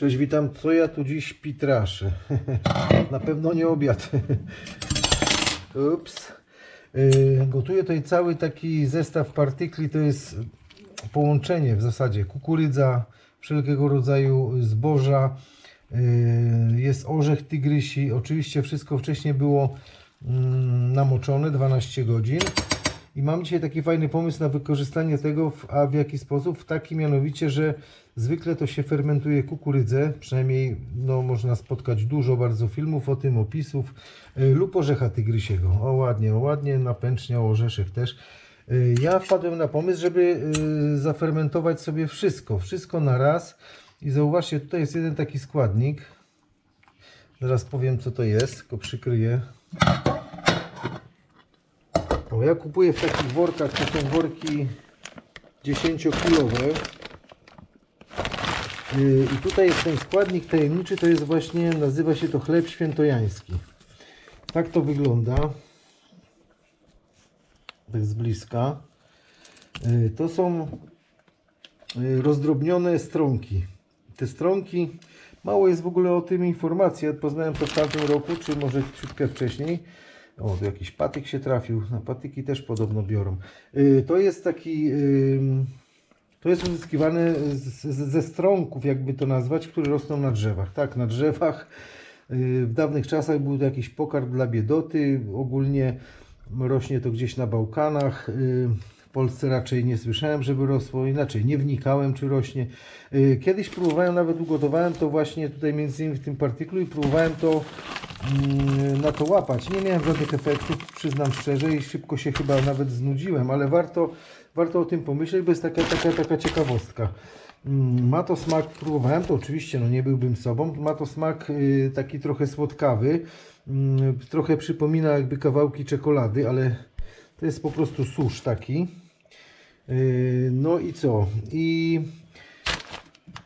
Cześć, witam. Co ja tu dziś pitraszę? Na pewno nie obiad. Ups. Yy, gotuję tutaj cały taki zestaw partykli. To jest połączenie w zasadzie kukurydza, wszelkiego rodzaju zboża. Yy, jest orzech tygrysi. Oczywiście wszystko wcześniej było mm, namoczone 12 godzin. I mam dzisiaj taki fajny pomysł na wykorzystanie tego, w, a w jaki sposób? W taki mianowicie, że zwykle to się fermentuje kukurydzę, przynajmniej no, można spotkać dużo bardzo filmów o tym, opisów, y, lub orzecha tygrysiego. O ładnie, o ładnie, napęczniał orzeszek też. Y, Ja wpadłem na pomysł, żeby y, zafermentować sobie wszystko, wszystko na raz. I zauważcie, tutaj jest jeden taki składnik. Zaraz powiem co to jest, tylko przykryję. O, ja kupuję w takich workach, to są worki 10-kilowe. Yy, I tutaj jest ten składnik tajemniczy, to jest właśnie, nazywa się to chleb świętojański. Tak to wygląda. Tak z bliska. Yy, To są yy, rozdrobnione stronki. Te stronki, mało jest w ogóle o tym informacji. Poznałem to w tamtym roku, czy może chwilkę wcześniej. O, tu jakiś patyk się trafił. Na patyki też podobno biorą. Yy, To jest taki... To jest uzyskiwane ze strąków, jakby to nazwać, które rosną na drzewach. Tak, na drzewach. Yy, W dawnych czasach był to jakiś pokarm dla biedoty. Ogólnie rośnie to gdzieś na Bałkanach. Polsce raczej nie słyszałem, żeby rosło. Inaczej, nie wnikałem, czy rośnie. Yy, Kiedyś próbowałem, nawet ugotowałem to właśnie tutaj między innymi w tym partyklu i próbowałem to mm, na to łapać. Nie miałem żadnych efektów, przyznam szczerze i szybko się chyba nawet znudziłem, ale warto, warto o tym pomyśleć, bo jest taka, taka, taka ciekawostka. Mm, Ma to smak, próbowałem to oczywiście, no nie byłbym sobą, ma to smak y, taki trochę słodkawy, mm, trochę przypomina jakby kawałki czekolady, ale to jest po prostu susz taki. Y, No i co? I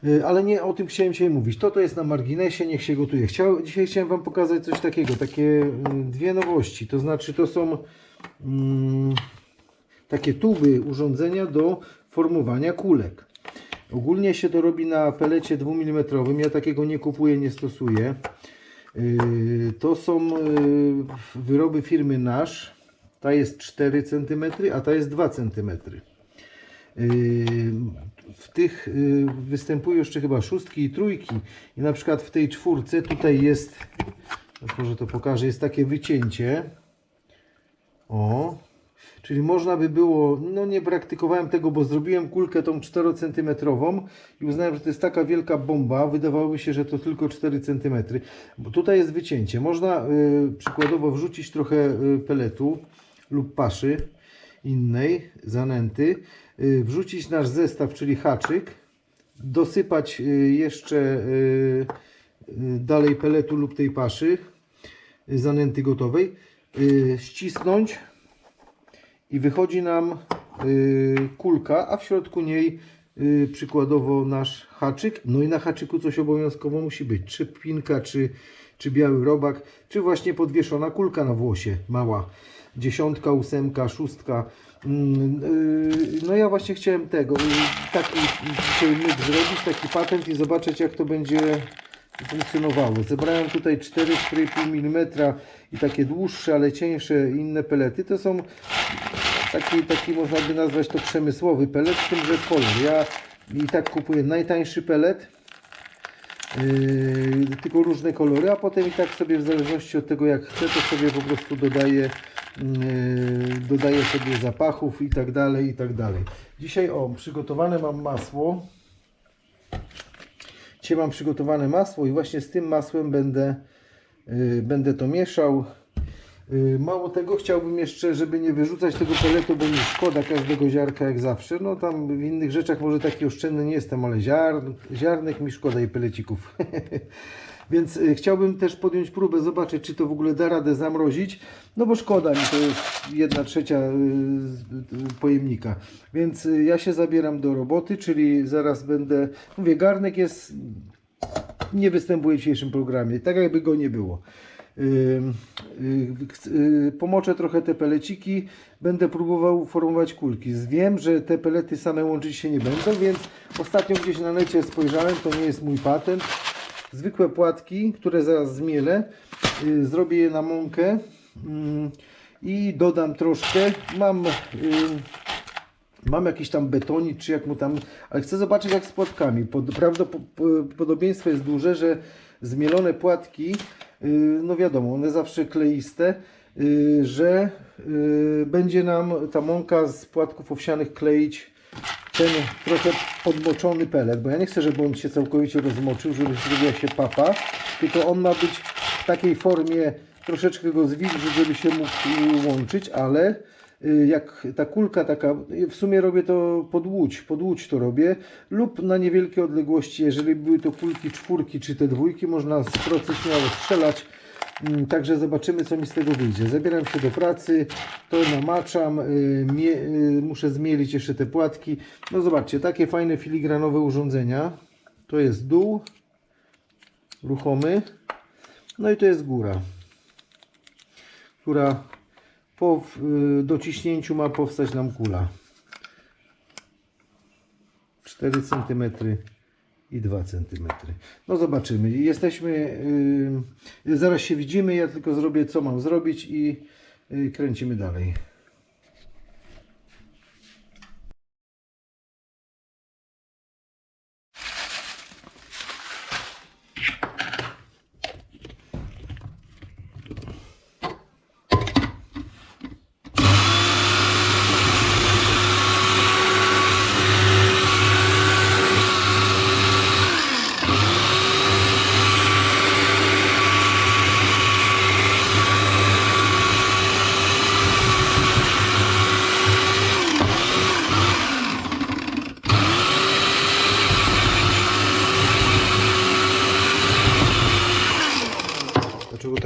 Y, Ale nie o tym chciałem dzisiaj mówić. To to jest na marginesie, niech się gotuje. Chciał, dzisiaj chciałem Wam pokazać coś takiego, takie y, dwie nowości. To znaczy to są mm, takie tuby, urządzenia do formowania kulek. Ogólnie się to robi na pelecie 2 mm. Ja takiego nie kupuję, nie stosuję. To są wyroby firmy Nasz. Ta jest 4 cm, a ta jest 2 cm. W tych y, występują jeszcze chyba szóstki i trójki. I na przykład w tej czwórce tutaj jest, może to pokażę, jest takie wycięcie. O, czyli można by było, no nie praktykowałem tego, bo zrobiłem kulkę tą 4 cm i uznałem, że to jest taka wielka bomba. Wydawałoby się, że to tylko 4 cm. Bo tutaj jest wycięcie. Można y, przykładowo wrzucić trochę y, peletu lub paszy innej, zanęty, y, wrzucić nasz zestaw, czyli haczyk, dosypać y, jeszcze y, dalej peletu lub tej paszy, zanęty gotowej, ścisnąć i wychodzi nam kulka, a w środku niej przykładowo nasz haczyk. No i na haczyku coś obowiązkowo musi być, czy pinka, czy, czy biały robak, czy właśnie podwieszona kulka na włosie, mała. Dziesiątka, ósemka, szóstka. Mm, y, No ja właśnie chciałem tego, taki dzisiaj myk zrobić, taki patent i zobaczyć jak to będzie funkcjonowało. Zebrałem tutaj 4,5 mm i takie dłuższe, ale cieńsze inne pelety. To są taki, taki można by nazwać to przemysłowy pelet, z tym, że kolor. Ja i tak kupuję najtańszy pelet, yy, tylko różne kolory, a potem i tak sobie w zależności od tego jak chcę, to sobie po prostu dodaję, dodaję sobie zapachów i tak dalej, i tak dalej. Dzisiaj o, przygotowane mam masło. Dzisiaj mam przygotowane masło i właśnie z tym masłem będę, yy, będę to mieszał. Yy, Mało tego, chciałbym jeszcze, żeby nie wyrzucać tego peletu, bo mi szkoda każdego ziarka jak zawsze. No tam w innych rzeczach może taki oszczędny nie jestem, ale ziarn, ziarnek mi szkoda i pelecików. Więc y, chciałbym też podjąć próbę, zobaczyć czy to w ogóle da radę zamrozić. No bo szkoda mi, to jest jedna trzecia y, y, pojemnika. Więc ja się zabieram do roboty, czyli zaraz będę... Mówię, garnek jest... Nie występuje w dzisiejszym programie, tak jakby go nie było. Pomoczę trochę te peleciki, będę próbował formować kulki. Wiem, że te pelety same łączyć się nie będą, więc ostatnio gdzieś na necie spojrzałem, to nie jest mój patent. Zwykłe płatki, które zaraz zmielę, yy, zrobię je na mąkę yy, i dodam troszkę. Mam, yy, mam jakiś tam betonik, czy jak mu tam, ale chcę zobaczyć jak z płatkami. Pod, prawdopodobieństwo jest duże, że zmielone płatki, yy, no wiadomo, one zawsze kleiste, że będzie nam ta mąka z płatków owsianych kleić ten trochę podmoczony pelet, bo ja nie chcę, żeby on się całkowicie rozmoczył, żeby zrobiła się papa, tylko on ma być w takiej formie, troszeczkę go zwilżyć, żeby się mógł y, łączyć, ale y, jak ta kulka taka, w sumie robię to pod łódź, pod łódź to robię, lub na niewielkie odległości, jeżeli były to kulki czwórki czy te dwójki, można z procy strzelać, Także zobaczymy, co mi z tego wyjdzie. Zabieram się do pracy, to namaczam, y, mie, y, muszę zmielić jeszcze te płatki. No zobaczcie, takie fajne filigranowe urządzenia. To jest dół ruchomy, no i to jest góra, która po y, dociśnięciu ma powstać nam kula. 4 cm i 2 cm. No zobaczymy. Jesteśmy, yy, zaraz się widzimy. Ja tylko zrobię co mam zrobić i yy, kręcimy dalej.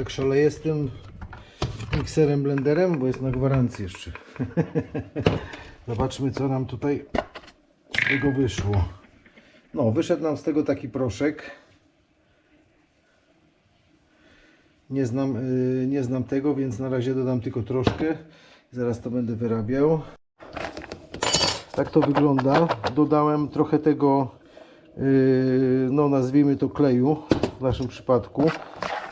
Tak szaleję z tym mikserem, blenderem? Bo jest na gwarancji jeszcze. Zobaczmy, co nam tutaj z tego wyszło. No, wyszedł nam z tego taki proszek. Nie znam, yy, nie znam tego, więc na razie dodam tylko troszkę. Zaraz to będę wyrabiał. Tak to wygląda. Dodałem trochę tego, yy, no nazwijmy to kleju w naszym przypadku.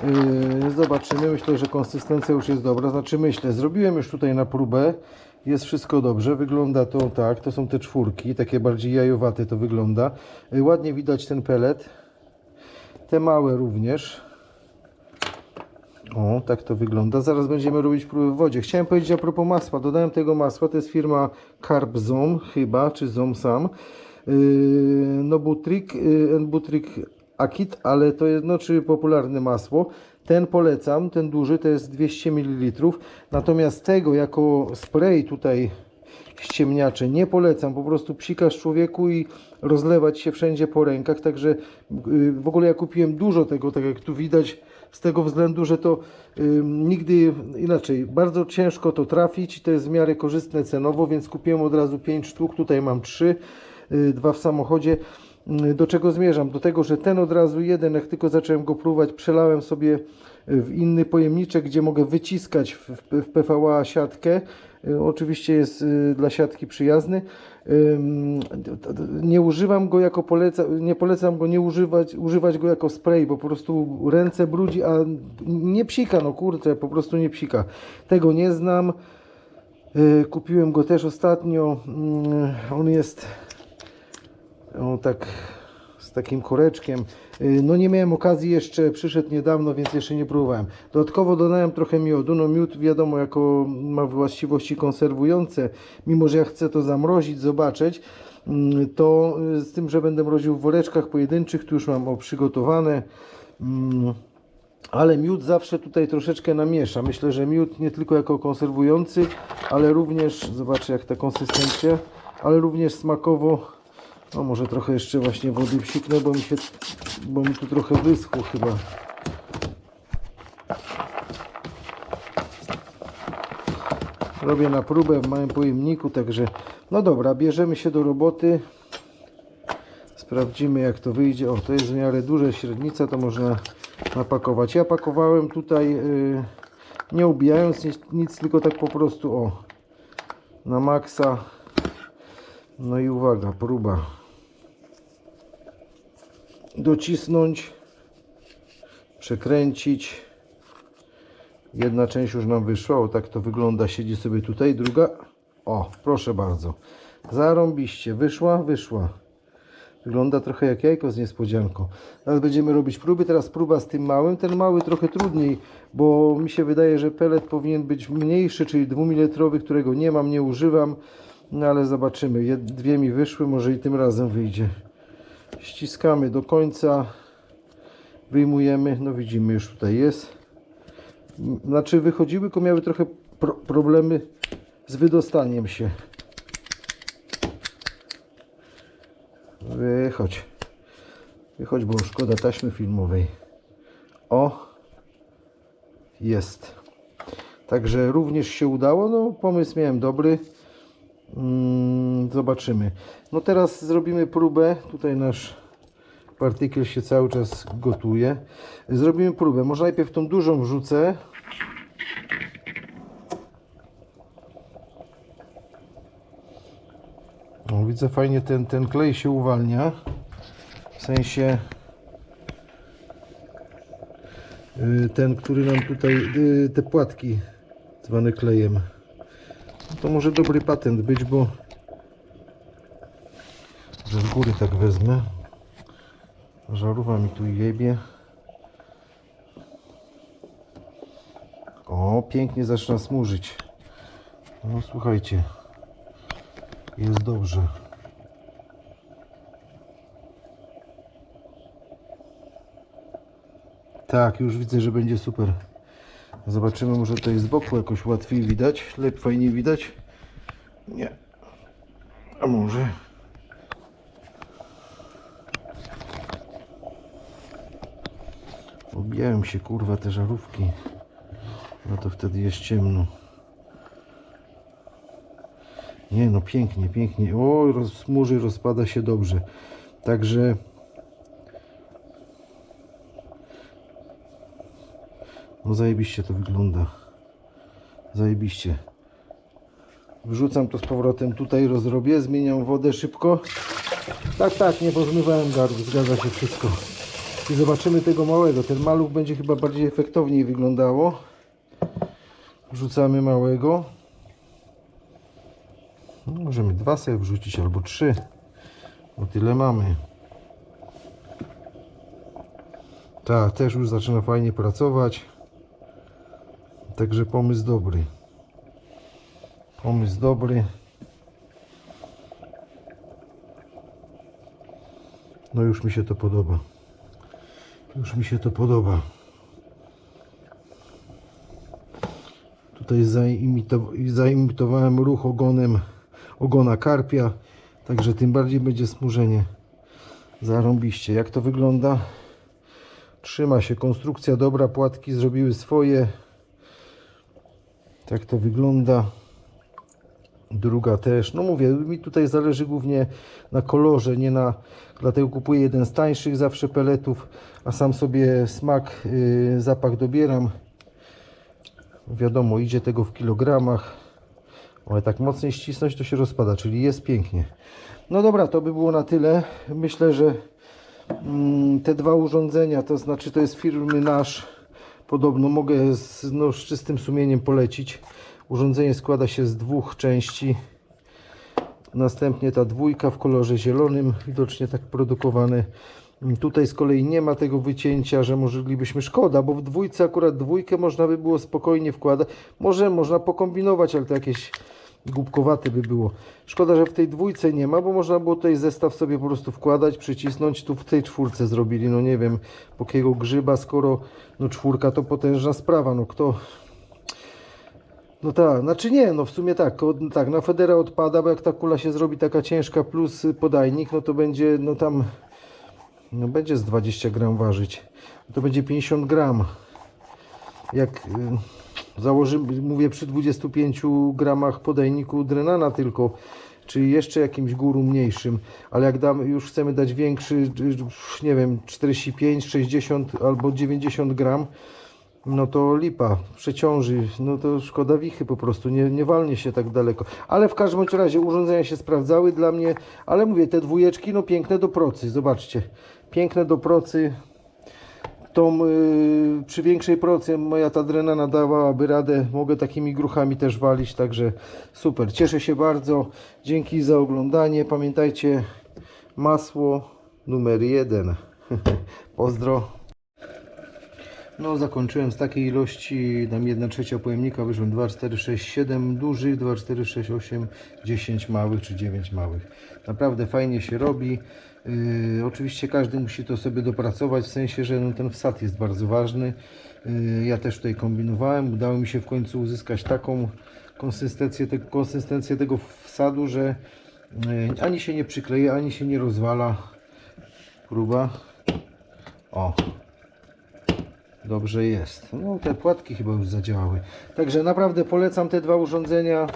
Yy, zobaczymy. Myślę, że konsystencja już jest dobra. Znaczy myślę, zrobiłem już tutaj na próbę. Jest wszystko dobrze. Wygląda to tak. To są te czwórki. Takie bardziej jajowate to wygląda. Yy, ładnie widać ten pelet. Te małe również. O, tak to wygląda. Zaraz będziemy robić próby w wodzie. Chciałem powiedzieć a propos masła. Dodałem tego masła. To jest firma Carb Zom chyba, czy Zom sam. Yy, no Butrik, yy, Butrik Akit, ale to jest no, popularne masło. Ten polecam, ten duży to jest 200 ml. Natomiast tego jako spray tutaj ściemniacze nie polecam. Po prostu psikasz człowieku i rozlewać się wszędzie po rękach. Także yy, w ogóle ja kupiłem dużo tego, tak jak tu widać, z tego względu, że to nigdy inaczej, bardzo ciężko to trafić. To jest w miarę korzystne cenowo, więc kupiłem od razu 5 sztuk. Tutaj mam 3, yy, dwa w samochodzie. Do czego zmierzam? Do tego, że ten od razu jeden, jak tylko zacząłem go próbować, przelałem sobie w inny pojemniczek, gdzie mogę wyciskać w, PVA siatkę. Y, Oczywiście jest y, dla siatki przyjazny. Nie używam go jako poleca, nie polecam go nie używać, używać go jako spray, bo po prostu ręce brudzi, a nie psika, no kurczę, po prostu nie psika. Tego nie znam. Y, Kupiłem go też ostatnio. Ym, On jest o, tak z takim koreczkiem. Y, No nie miałem okazji jeszcze, przyszedł niedawno, więc jeszcze nie próbowałem. Dodatkowo dodałem trochę miodu. No miód wiadomo, jako ma właściwości konserwujące. Mimo, że ja chcę to zamrozić, zobaczyć, mm, to y, z tym, że będę mroził w woreczkach pojedynczych, tu już mam o przygotowane. Mm, ale miód zawsze tutaj troszeczkę namiesza. Myślę, że miód nie tylko jako konserwujący, ale również, zobaczcie jak ta konsystencja, ale również smakowo no może trochę jeszcze właśnie wody wsiknę, bo mi się, bo mi tu trochę wyschło chyba. Robię na próbę w małym pojemniku, także no dobra, bierzemy się do roboty. Sprawdzimy jak to wyjdzie. O, to jest w miarę duże średnica, to można napakować. Ja pakowałem tutaj y, nie ubijając nic, nic, tylko tak po prostu o na maksa. No i uwaga, próba. Docisnąć, przekręcić. Jedna część już nam wyszła, o tak to wygląda, siedzi sobie tutaj, druga. O, proszę bardzo. Zarąbiście, wyszła, wyszła. Wygląda trochę jak jajko z niespodzianką. Teraz będziemy robić próby. Teraz próba z tym małym. Ten mały trochę trudniej, bo mi się wydaje, że pelet powinien być mniejszy, czyli 2 mm, którego nie mam, nie używam. No ale zobaczymy. Dwie mi wyszły, może i tym razem wyjdzie. Ściskamy do końca. Wyjmujemy. No widzimy, już tutaj jest. Znaczy wychodziły, tylko miały trochę pro problemy z wydostaniem się. Wychodź. Wychodź, bo szkoda taśmy filmowej. O! Jest. Także również się udało. No, pomysł miałem dobry. Mm, zobaczymy. No teraz zrobimy próbę. Tutaj nasz partykiel się cały czas gotuje. Zrobimy próbę. Może najpierw tą dużą wrzucę. O, widzę fajnie ten, ten klej się uwalnia. W sensie y, ten, który nam tutaj y, te płatki zwane klejem. To może dobry patent być, bo że z góry tak wezmę. Żarówa mi tu jebie. O, pięknie zaczyna smużyć. No słuchajcie. Jest dobrze. Tak, już widzę, że będzie super. Zobaczymy, może jest z boku jakoś łatwiej widać, lepiej, fajniej widać. Nie. A może? Obijają się kurwa te żarówki. No to wtedy jest ciemno. Nie no, pięknie, pięknie. O, roz, rozpada się dobrze. Także no zajebiście to wygląda. Zajebiście. Wrzucam to z powrotem tutaj, rozrobię, zmieniam wodę szybko. Tak, tak, nie pozmywałem gardł, zgadza się wszystko. I zobaczymy tego małego. Ten maluch będzie chyba bardziej efektowniej wyglądało. Wrzucamy małego. No, możemy dwa sobie wrzucić albo trzy, bo tyle mamy. Tak, też już zaczyna fajnie pracować. Także pomysł dobry. Pomysł dobry. No już mi się to podoba. Już mi się to podoba. Tutaj zaimito- zaimitowałem ruch ogonem ogona karpia, także tym bardziej będzie smużenie. Zarąbiście. Jak to wygląda? Trzyma się. Konstrukcja dobra, płatki zrobiły swoje. Tak to wygląda. Druga też. No mówię, mi tutaj zależy głównie na kolorze, nie na... Dlatego kupuję jeden z tańszych zawsze peletów, a sam sobie smak, yy, zapach dobieram. Wiadomo, idzie tego w kilogramach. Ale tak mocniej ścisnąć to się rozpada, czyli jest pięknie. No dobra, to by było na tyle. Myślę, że mm, te dwa urządzenia, to znaczy to jest firmy nasz, podobno mogę z, no, z czystym sumieniem polecić. Urządzenie składa się z dwóch części. Następnie ta dwójka w kolorze zielonym, widocznie tak produkowane. Tutaj z kolei nie ma tego wycięcia, że moglibyśmy szkoda, bo w dwójce akurat dwójkę można by było spokojnie wkładać. Może można pokombinować, ale to jakieś głupkowate by było. Szkoda, że w tej dwójce nie ma, bo można było tutaj zestaw sobie po prostu wkładać, przycisnąć. Tu w tej czwórce zrobili, no nie wiem, jakiego grzyba, skoro no czwórka to potężna sprawa, no kto... No tak, znaczy nie, no w sumie tak, od, tak, na Federa odpada, bo jak ta kula się zrobi taka ciężka plus y, podajnik, no to będzie, no tam, no będzie z 20 gram ważyć. To będzie 50 gram. Jak y, założymy, mówię przy 25 gramach podajniku drenana tylko, czy jeszcze jakimś guru mniejszym, ale jak damy, już chcemy dać większy, nie wiem, 45, 60 albo 90 gram, no to lipa, przeciąży, no to szkoda wichy po prostu, nie, nie walnie się tak daleko. Ale w każdym razie urządzenia się sprawdzały dla mnie, ale mówię, te dwójeczki, no piękne do procy, zobaczcie, piękne do procy. Tą y, przy większej procy moja ta drena nadawałaby radę, mogę takimi gruchami też walić, także super, cieszę się bardzo, dzięki za oglądanie, pamiętajcie, masło numer jeden, pozdro. No zakończyłem z takiej ilości, dam 1 trzecia pojemnika, wyszło 2, 4, 6, 7 dużych, 2, 4, 6, 8, 10 małych czy 9 małych. Naprawdę fajnie się robi. Yy, oczywiście każdy musi to sobie dopracować, w sensie, że no, ten wsad jest bardzo ważny. Yy, ja też tutaj kombinowałem, udało mi się w końcu uzyskać taką konsystencję, te, konsystencję tego wsadu, że yy, ani się nie przykleje, ani się nie rozwala. Próba. O, Dobrze jest. No te płatki chyba już zadziałały. Także naprawdę polecam te dwa urządzenia.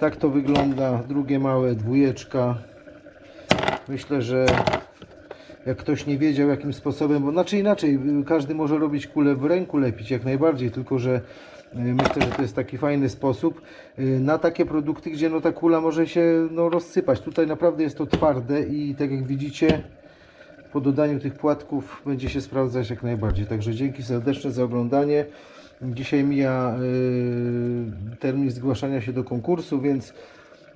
Tak to wygląda. Drugie małe, dwójeczka. Myślę, że jak ktoś nie wiedział jakim sposobem, bo znaczy inaczej, każdy może robić kulę w ręku lepić jak najbardziej, tylko że y, myślę, że to jest taki fajny sposób y, na takie produkty, gdzie no ta kula może się no, rozsypać. Tutaj naprawdę jest to twarde i tak jak widzicie, po dodaniu tych płatków będzie się sprawdzać jak najbardziej. Także dzięki serdeczne za oglądanie. Dzisiaj mija y, termin zgłaszania się do konkursu, więc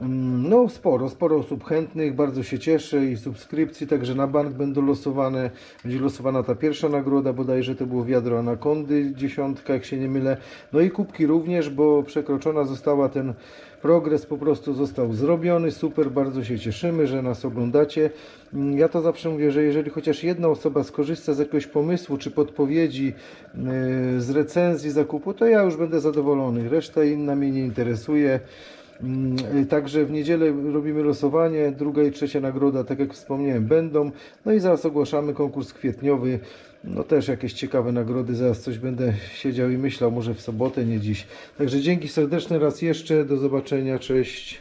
no sporo, sporo osób chętnych, bardzo się cieszę i subskrypcji, także na bank będą losowane, będzie losowana ta pierwsza nagroda, bodajże to było wiadro anakondy, dziesiątka, jak się nie mylę, no i kubki również, bo przekroczona została ten progres, po prostu został zrobiony, super, bardzo się cieszymy, że nas oglądacie. Mm, Ja to zawsze mówię, że jeżeli chociaż jedna osoba skorzysta z jakiegoś pomysłu czy podpowiedzi, yy, z recenzji zakupu, to ja już będę zadowolony, reszta inna mnie nie interesuje. Mm, y, Także w niedzielę robimy losowanie, druga i trzecia nagroda, tak jak wspomniałem, będą. No i zaraz ogłaszamy konkurs kwietniowy. No też jakieś ciekawe nagrody, zaraz coś będę siedział i myślał, może w sobotę, nie dziś. Także dzięki serdeczne raz jeszcze, do zobaczenia, cześć.